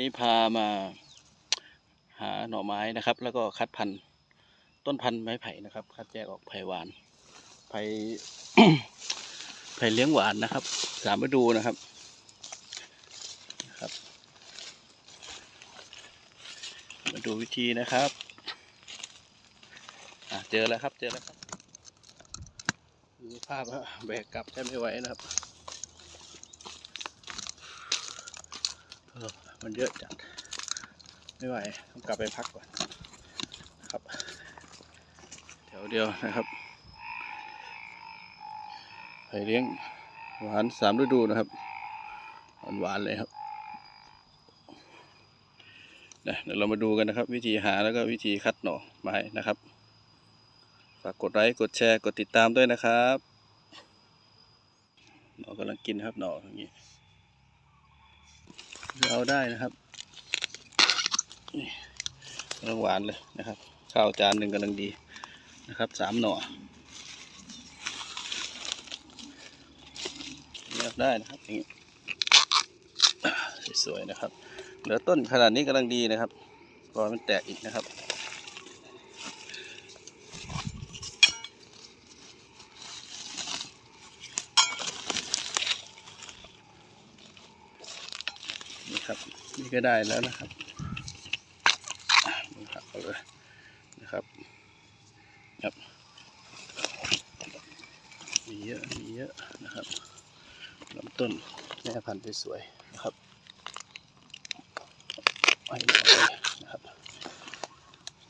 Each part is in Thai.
นี่พามาหาหน่อไม้นะครับ แล้วก็คัดพันธุ์ต้นพันธุ์ไม้ไผ่นะครับ คัดแยกออกไผ่หวานไผ่ไผ่เลี้ยงหวานนะครับ สามฤดูนะครับนะครับ มาดูวิธีนะครับอะเจอแล้วครับเจอแล้วครับดูภาพแบกกลับแทบไม่ไหวนะครับเออ มันเยอะจัด ไม่ไหวต้องกลับไปพักก่อนครับแถวเดียวนะครับไผ่เลี้ยงหวานสามฤดูนะครับหวานหวานเลยครับนะเดี๋ยวเรามาดูกันนะครับ วิธีหาแล้วก็วิธีคัดหน่อไม้นะครับ ฝากกดไลค์กดแชร์กดติดตามด้วยนะครับหน่อกำลังกินครับหน่ออย่างนี้ เอาได้นะครับกำลังหวานเลยนะครับ ข้าวจานหนึ่งกำลังดีนะครับสามหน่อเลือกได้นะครับอย่างนี้อ่สวยๆนะครับ เหลือต้นขนาดนี้กำลังดีนะครับรอมันแตกอีกนะครับ นี่ครับ นี่ก็ได้แล้วนะครับนี่ครับเลยนะครับครับมีเยอะมีเยอะนะครับลำต้นแม่พันธุ์สวยๆนะครับไปนะครับ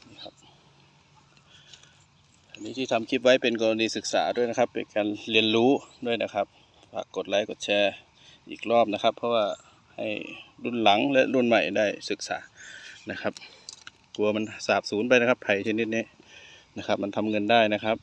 นี่ครับอันนี้ที่ทำคลิปไว้เป็นกรณีศึกษาด้วยนะครับ เป็นการเรียนรู้ด้วยนะครับฝากกดไลค์กดแชร์อีกรอบนะครับ เพราะว่า ให้รุ่นหลังและรุ่นใหม่ได้ศึกษานะครับ กลัวมันสาบสูญไปนะครับไผ่ชนิดนี้นะครับ มันทำเงินได้นะครับ